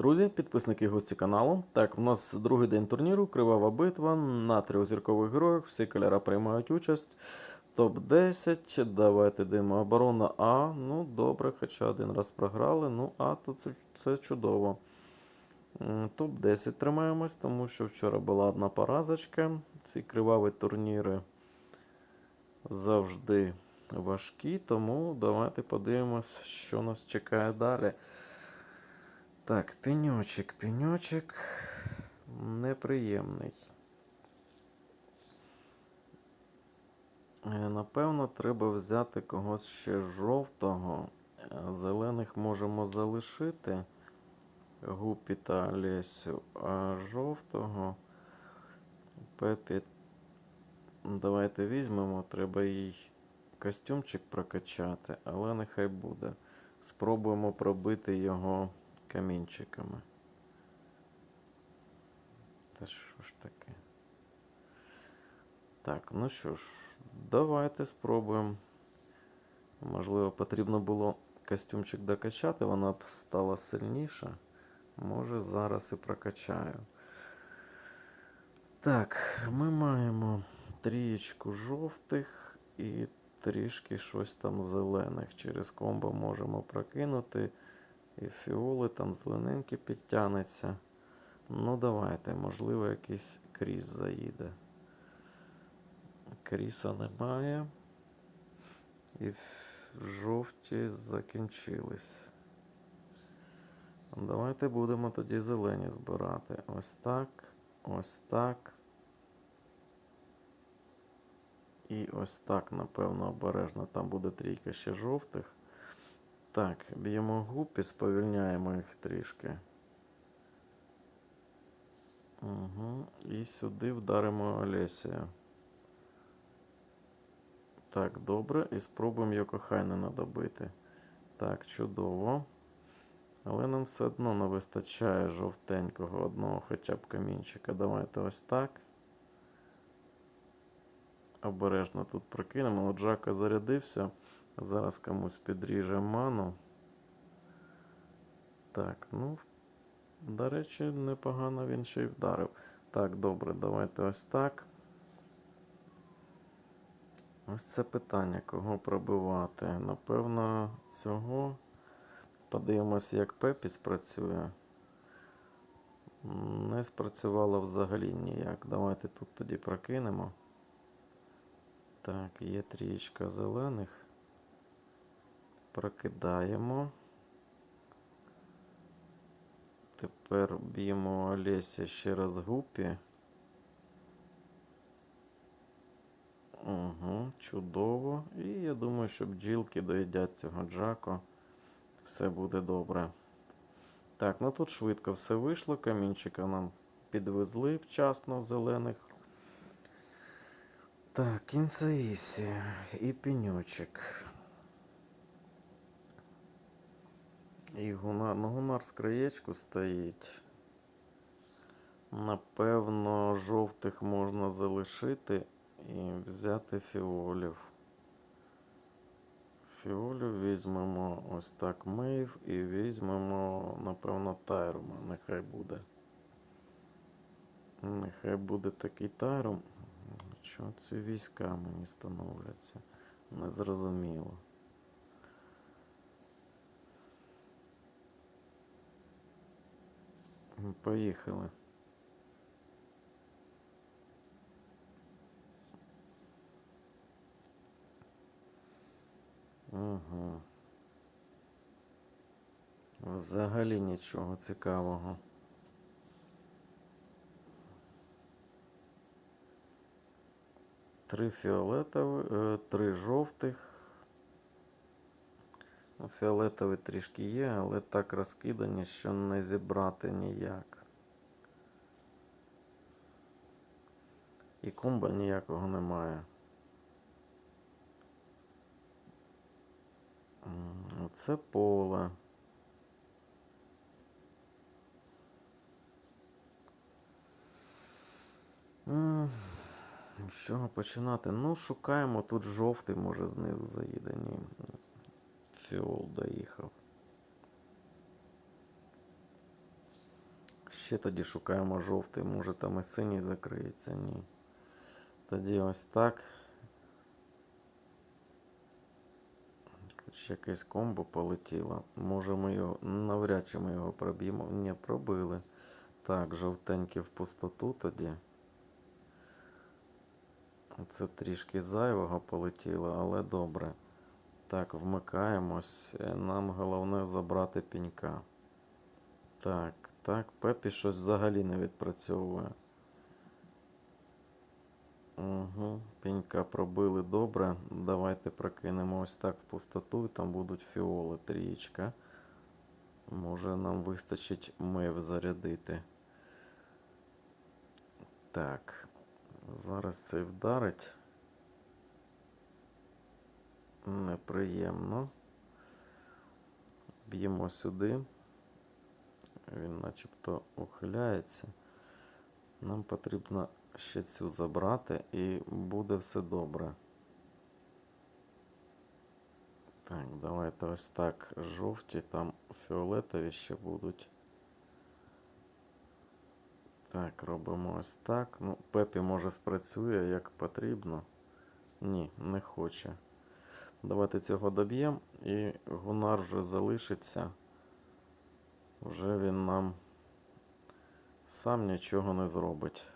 Друзі, підписники гості каналу. Так, у нас другий день турніру, кривава битва на трьох зіркових героях. Всі кольори приймають участь. Топ-10. Давайте йдемо. Оборона А. Ну, добре, хоча один раз програли. Ну, А, то це, це чудово. Топ-10 тримаємось, тому що вчора була одна поразочка. Ці криваві турніри завжди важкі, тому давайте подивимось, що нас чекає далі. Так, пеньочек, пеньочек неприємний. Е, Напевно, треба взяти когось ще жовтого. Е, Зелених можемо залишити Гупі та Олесю, а жовтого Пепі. Давайте візьмемо, треба їй костюмчик прокачати, але нехай буде. Спробуємо пробити його камінчиками. Та що ж таке? Так, ну що ж, давайте спробуємо. Можливо, потрібно було костюмчик докачати, вона б стала сильніша. Може, зараз і прокачаю. Так, ми маємо трієчку жовтих і трішки щось там зелених. Через комбо можемо прокинути. І фіоли там зелененькі підтягнеться. Ну, давайте, можливо, якийсь кріс заїде. Кріса немає. І жовті закінчились. Давайте будемо тоді зелені збирати. Ось так, ось так. І ось так, напевно, обережно. Там буде трійка ще жовтих. Так, б'ємо гупі, сповільняємо їх трішки. Угу. І сюди вдаримо Олесію. Так, добре. І спробуємо Йокохайнена добити. Так, чудово. Але нам все одно не вистачає жовтенького одного хоча б камінчика. Давайте ось так. Обережно тут прокинемо. От Джака зарядився. Зараз комусь підріже ману. Так, ну, до речі, непогано він ще й вдарив. Так, добре, давайте ось так. Ось це питання, кого пробивати. Напевно, цього. Подивимося, як Пепі спрацює. Не спрацювало взагалі ніяк. Давайте тут тоді прокинемо. Так, є трієчка зелених. Прокидаємо. Тепер б'ємо Олеся ще раз гупі. Угу, чудово. І я думаю, що бджілки доїдять цього Джако. Все буде добре. Так, ну тут швидко все вийшло. Камінчика нам підвезли вчасно зелених. Так, кінцеїсі і пеньочок. І гунар, ну гунар з краєчку стоїть. Напевно, жовтих можна залишити і взяти фіолів. Фіолів візьмемо ось так мейв і візьмемо, напевно, тайрума. Нехай буде. Нехай буде такий тайрум. Чого ці війська мені становляться? Незрозуміло. Поїхали. Угу. Взагалі нічого цікавого. Три фіолетових, е, три жовтих. Фіолетові трішки є, але так розкидані, що не зібрати ніяк. І комба ніякого немає. Оце поле. З чого починати? Ну, шукаємо тут жовтий, може знизу заїде. Ні. Фіол доїхав. ще тоді шукаємо жовтий. Може там і синій закриється. Ні. Тоді ось так. Хоч якесь комбо полетіло. Може ми його. Навряд чи ми його проб'ємо. Ні, пробили. Так, жовтенький в пустоту тоді. Це трішки зайвого полетіло, але добре. Так, вмикаємось. Е, Нам головне забрати пінька. Так, так, Пепі щось взагалі не відпрацьовує. Угу, пінька пробили добре. Давайте прокинемо ось так в пустоту, і там будуть фіоли трієчка. Може нам вистачить мив зарядити. Так. Зараз цей вдарить. Неприємно. Б'ємо сюди. Він начебто ухиляється. Нам потрібно ще цю забрати і буде все добре. Так, давайте ось так. Жовті, там фіолетові ще будуть. Так, робимо ось так. Ну, Пепі може спрацює як потрібно. Ні, не хоче. Давайте цього доб'ємо і Гунар вже залишиться. Вже він нам сам нічого не зробить.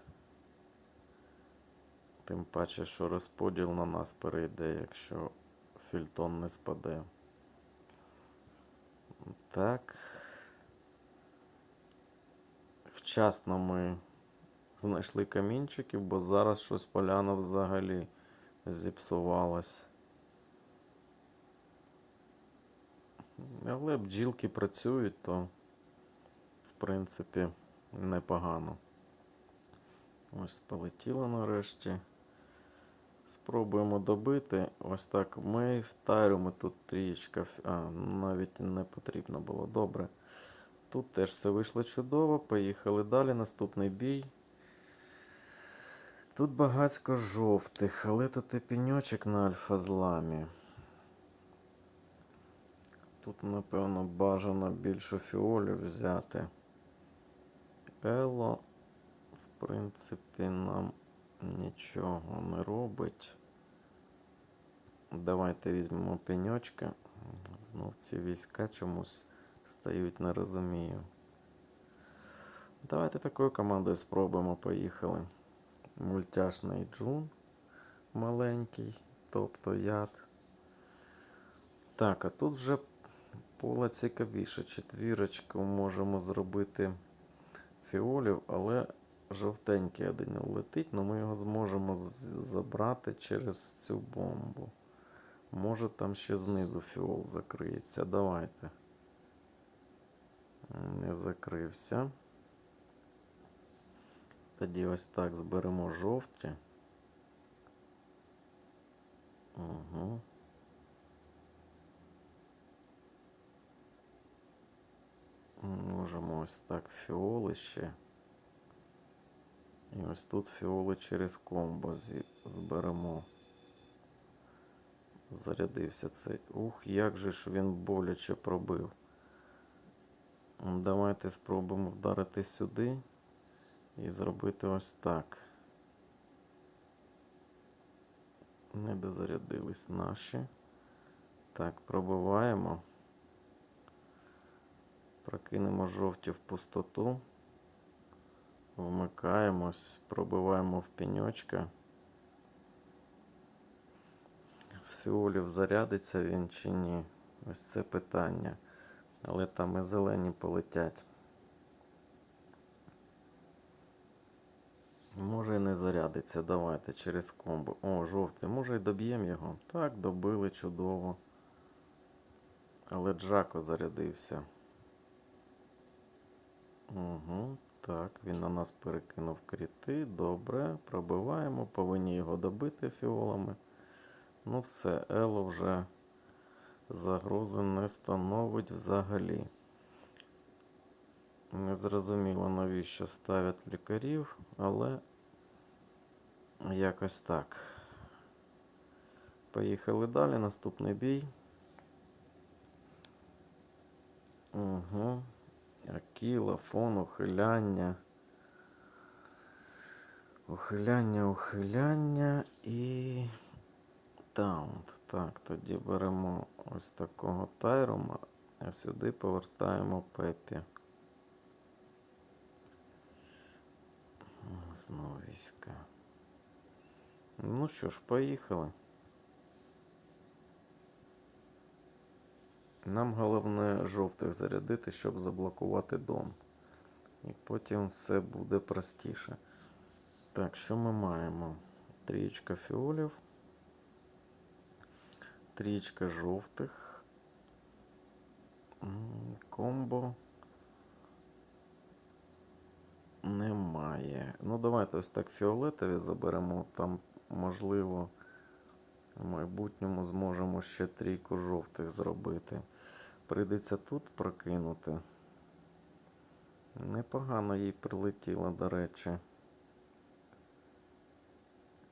Тим паче, що розподіл на нас перейде, якщо фільтон не спаде. Так. Вчасно ми знайшли камінчиків, бо зараз щось поляна взагалі зіпсувалась. Але бджілки працюють, то в принципі непогано. Ось полетіло нарешті. Спробуємо добити. Ось так ми втаримо тут трієчка. А, навіть не потрібно було. Добре. Тут теж все вийшло чудово. Поїхали далі. Наступний бій. Тут багацько жовтих, але тут і пеньочок на альфа-зламі. Тут, напевно, бажано більше фіолів взяти. Ело, в принципі, нам нічого не робить. Давайте візьмемо пеньочка. Знов ці війська чомусь стають, не розумію. Давайте такою командою спробуємо. Поїхали. Мультяшний джун маленький, тобто яд. Так, а тут вже поле цікавіше. Четвірочку можемо зробити фіолів, але жовтенький один летить, але ми його зможемо забрати через цю бомбу. Може там ще знизу фіол закриється. Давайте. Не закрився. Тоді ось так зберемо жовті. Угу. Можемо ось так фіоли ще. І ось тут фіоли через комбо зберемо. Зарядився цей. Ух, як же ж він боляче пробив. Давайте спробуємо вдарити сюди і зробити ось так. Не дозарядились наші. Так, пробиваємо. Прокинемо жовті в пустоту. Вмикаємось, пробиваємо в пеньочка. З фіолів зарядиться він чи ні? Ось це питання. Але там і зелені полетять. Може і не зарядиться. Давайте через комбо. О, жовтий. Може і доб'ємо його. Так, добили чудово. Але Джако зарядився. Угу, так, він на нас перекинув кріти. Добре, пробиваємо, повинні його добити фіолами. Ну все, Ело вже загрози не становить взагалі. Незрозуміло, навіщо ставлять лікарів, але якось так. Поїхали далі. Наступний бій. Угу. Акіла, фон, ухиляння. Ухиляння, ухиляння і. Таунт. Так, тоді беремо ось такого тайрома, а сюди повертаємо Пепі. Знову війська. Ну що ж, поїхали. Нам головне жовтих зарядити, щоб заблокувати дом. І потім все буде простіше. Так, що ми маємо? Трієчка фіолів. Трієчка жовтих. Комбо. Немає. Ну, давайте ось так фіолетові заберемо. Там, можливо, в майбутньому зможемо ще трійку жовтих зробити. Прийдеться тут прокинути. Непогано їй прилетіло, до речі.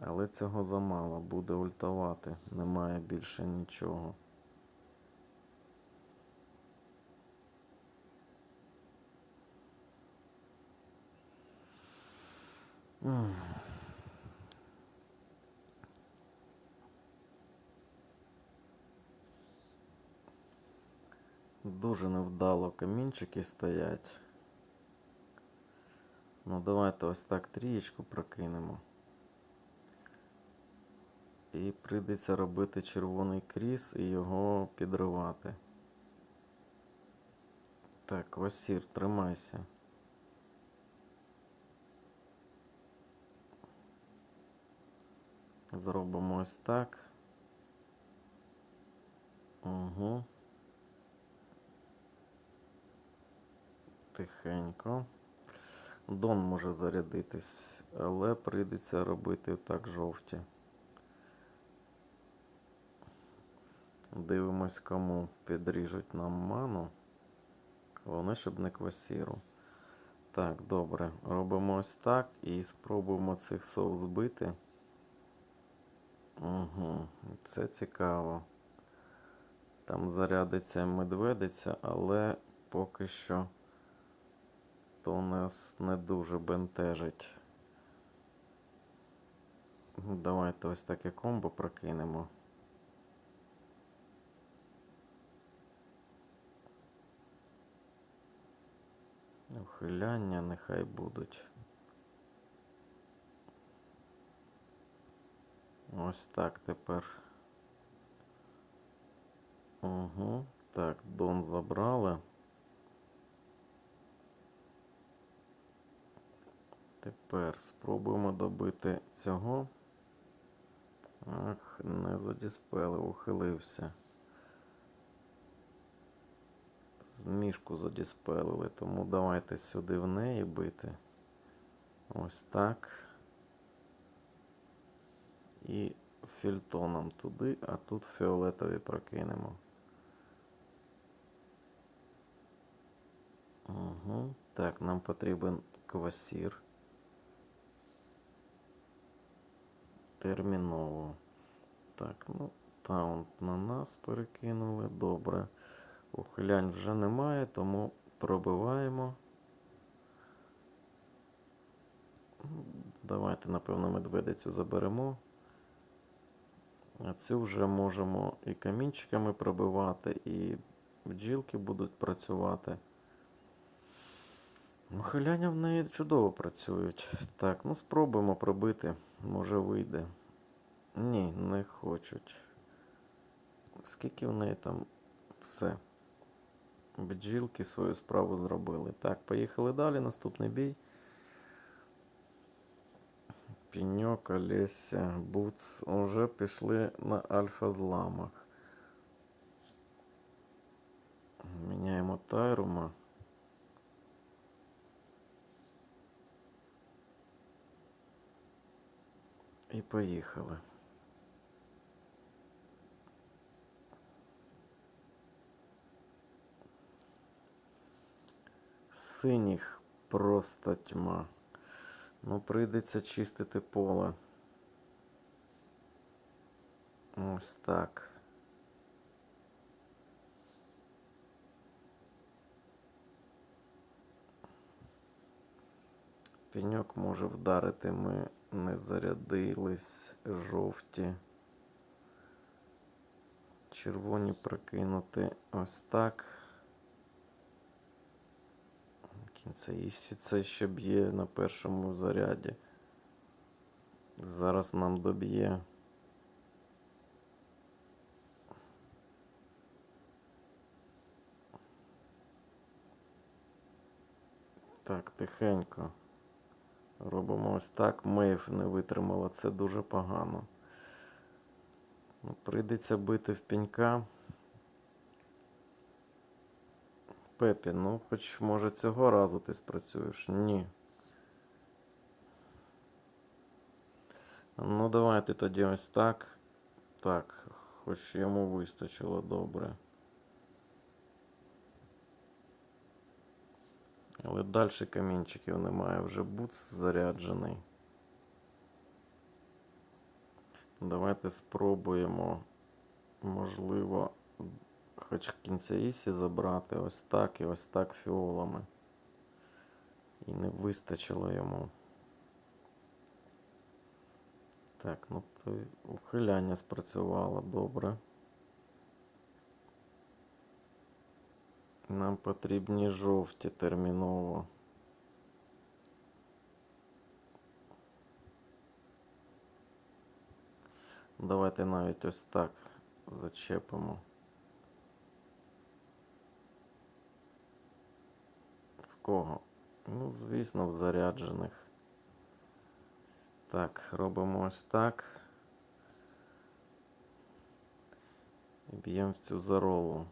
Але цього замало. Буде ультувати. Немає більше нічого. М. Дуже невдало камінчики стоять. Ну, давайте ось так трієчку прокинемо. І прийдеться робити червоний кріс і його підривати. Так, Васір, тримайся. Зробимо ось так. Угу. Тихенько. Дон може зарядитись, але прийдеться робити так жовті. Дивимось, кому підріжуть нам ману. Головне, щоб не квасіру. Так, добре. Робимо ось так і спробуємо цих сов збити. Угу, це цікаво. Там зарядиться медведиця, але поки що то нас не дуже бентежить. Давайте ось таке комбо прокинемо. Ухиляння нехай будуть. Ось так тепер. Угу. Так, Дон забрали. Тепер спробуємо добити цього. Ах, не задіспелив, ухилився. Змішку задіспелили, тому давайте сюди в неї бити. Ось так. І фільтоном туди, а тут фіолетові прокинемо. Угу. Так, нам потрібен квасір. Терміново. Так, ну, таунт на нас перекинули. Добре. Ухилянь вже немає, тому пробиваємо. Давайте, напевно, медведицю заберемо. А цю вже можемо і камінчиками пробивати, і бджілки будуть працювати. Ухиляння в неї чудово працюють. Так, ну спробуємо пробити. Може вийде. Ні, не хочуть. Скільки в неї там все. Бджілки свою справу зробили. Так, поїхали далі. Наступний бій. Піньок, Олеся, Буц вже пішли на альфа-зламах. Міняємо Тайрума. І поїхали. Синіх просто тьма. Ну, прийдеться чистити поле. Ось так. Пеньок може вдарити, ми не зарядились жовті. Червоні прикинути ось так. Кінця істі це ще б'є на першому заряді. Зараз нам доб'є. Так, тихенько. Робимо ось так. Мейв не витримала. Це дуже погано. Ну, прийдеться бити в пенька. Пепі, ну хоч може цього разу ти спрацюєш? Ні. Ну, давайте тоді ось так. Так, хоч йому вистачило добре. Але далі камінчиків немає, вже буц заряджений. Давайте спробуємо, можливо, хоч кінця Ісі забрати ось так і ось так фіолами. І не вистачило йому. Так, ну то ухиляння спрацювало добре. Нам потрібні жовті терміново. Давайте навіть ось так зачепимо. В кого? Ну, звісно, в заряджених. Так, робимо ось так. І б'ємо в цю заролу.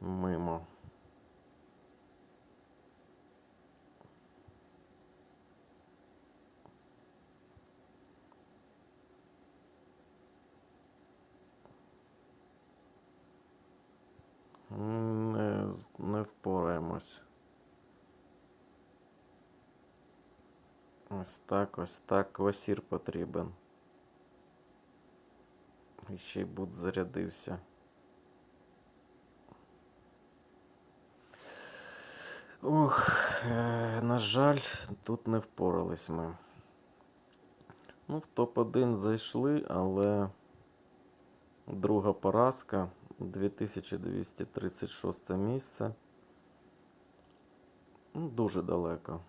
Мимо. Не, не впораємось. Ось так, ось так. Квасір потрібен. І ще й бут зарядився. Ох, е, на жаль, тут не впорались ми. Ну, в топ-1 зайшли, але друга поразка 2236 місце. Ну, дуже далеко.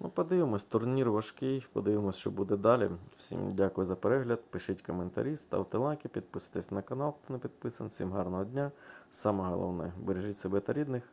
Ну, подивимось, турнір важкий, подивимось, що буде далі. Всім дякую за перегляд. Пишіть коментарі, ставте лайки, підписуйтесь на канал, хто не підписаний. Всім гарного дня. Саме головне, бережіть себе та рідних.